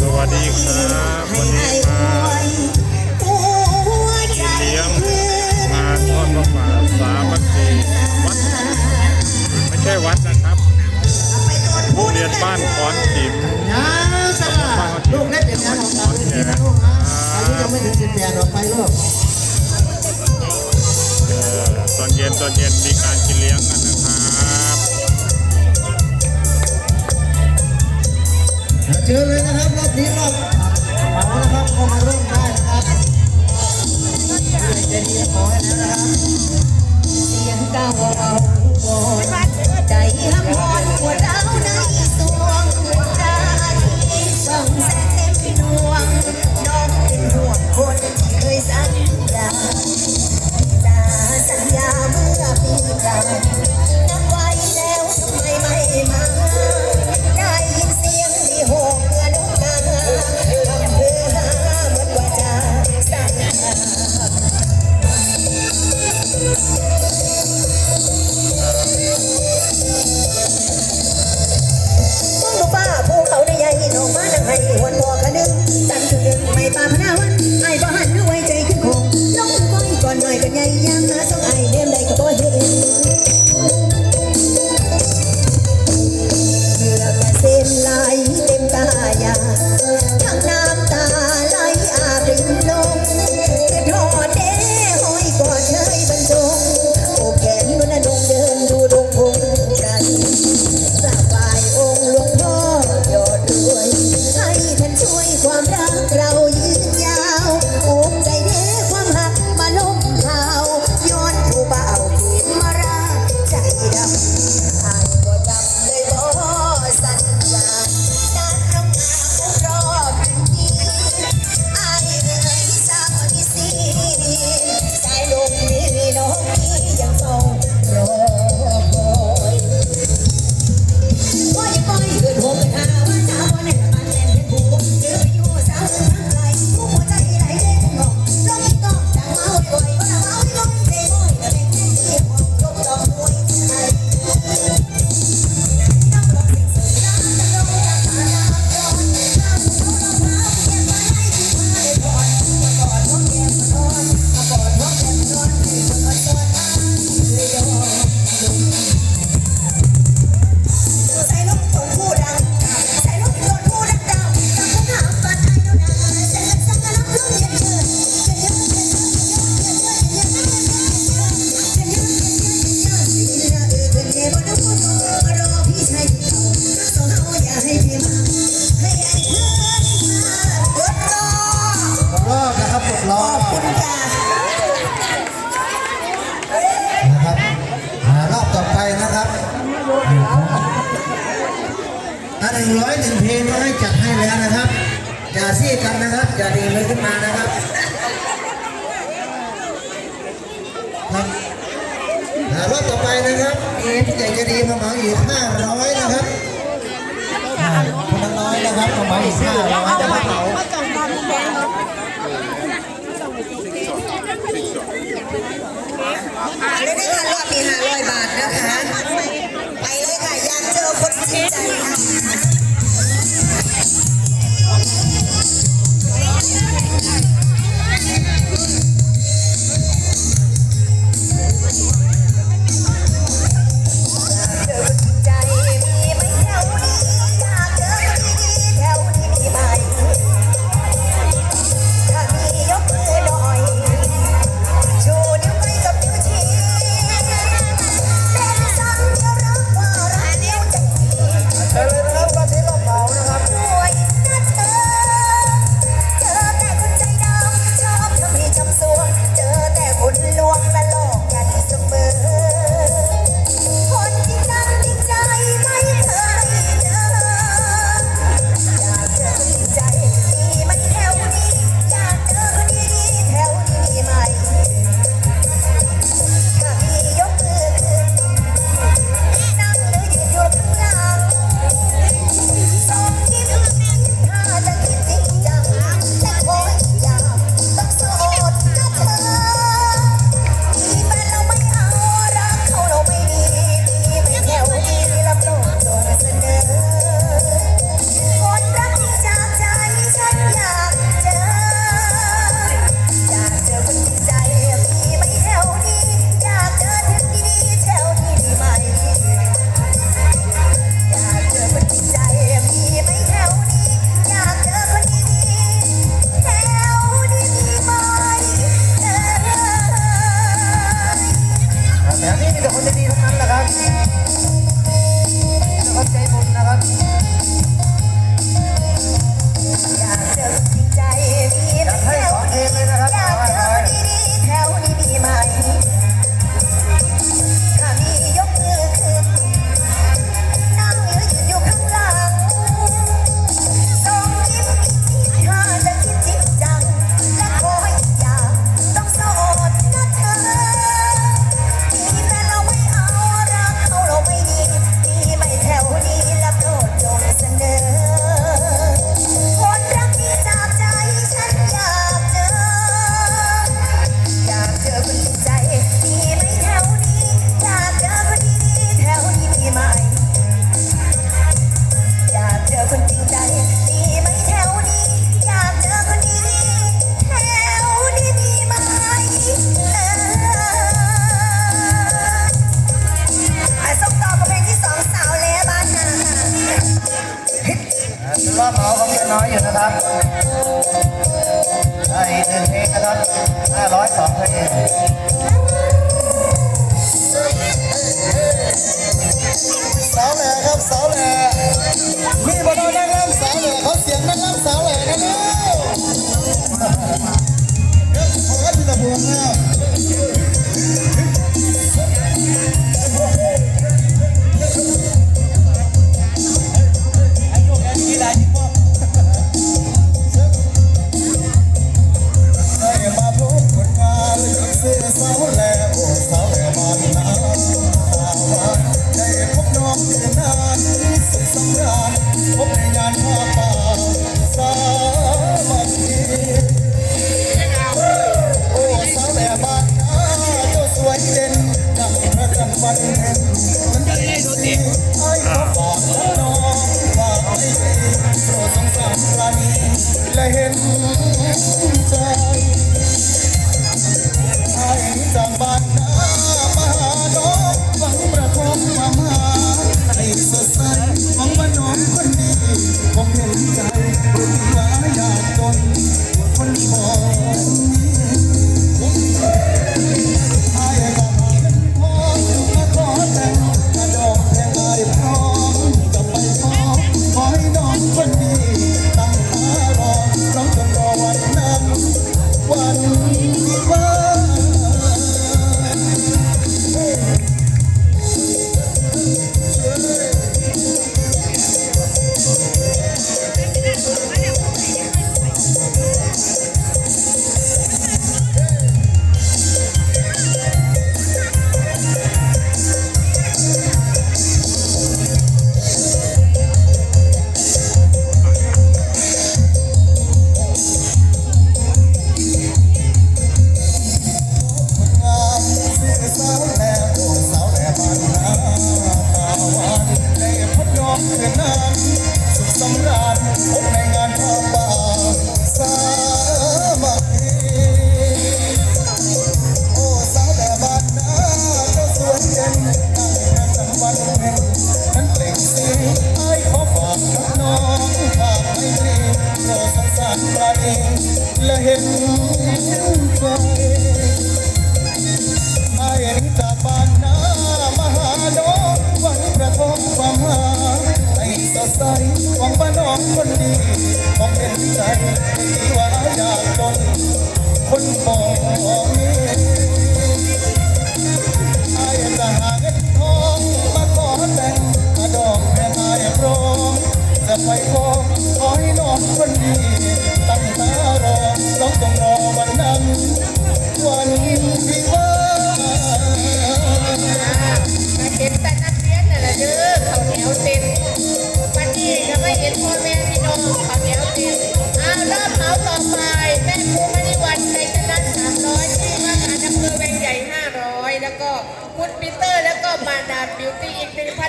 สวัสดีครับวันนี้มาเลี้ยงมาทอดพระมาสามัคคีวัด ไม่ใช่วัดนะครับโรงเรียนบ้านขอนจิ๋มลูกเล็กเป็น้านของเราเลยนี่เกนะอายุยังไม่ถึงสิบแปดหรอกไปลูกตอนเย็นตอนเย็นมีการกินเลี้ยงกันนะครับ เชิเลยนะครับรอบนี้เอาครับก็มาร่วมได้นะครับใจดีขอให้นะครับเสียงก้อาบอ ถ้าหนึ่งร้อยหนึ่งเพลงก็ให้จัดให้แล้วนะครับอย่าซี่กันนะครับอย่าดีเลยขึ้นมานะครับครับรอบต่อไปนะครับมีผู้ใหญ่จะดีมาเหมาอีกห้าร้อยนะครับอ่าคนละร้อยนะครับมาเหมาอีกห้าร้อยนะครับอ่าเลยได้ค่ะรอบมีห้าร้อยบาทนะคะ ไปเลยค่ะอยากเจอคนจริงใจค่ะ น้อยอยู่นะครับได้อีกหนึ่งเพลงนะครับห้าร้อยสองเพลง เห็นใจไอ้จากบ้าน และเห็นใจไอ้นี่จากบ้านนามหาน้องหวังประทงความหาให้สดใสหวังป้าน้องคนดีคงเห็นใจที่ว่าอยากจนคนมอง จะไปขอขอให้น้องคนดีตั้งตารอน้องต้องรอวันนั้นวันวิวาเห็นแต่นักเรียนน่ะละเด้อเขาแถวเต็มวันนี้ก็ไม่เห็นพ่อแม่พี่น้องเขาแถวเต็มอ้าวรอบเขาต่อไปแม่ครูมณีวันใจชนะสามร้อยที่ว่าการอำเภอแวงใหญ่ห้าร้อยแล้วก็คุณปีเตอร์แล้วก็มาดามบิวตี้อีกหนึ่งพัน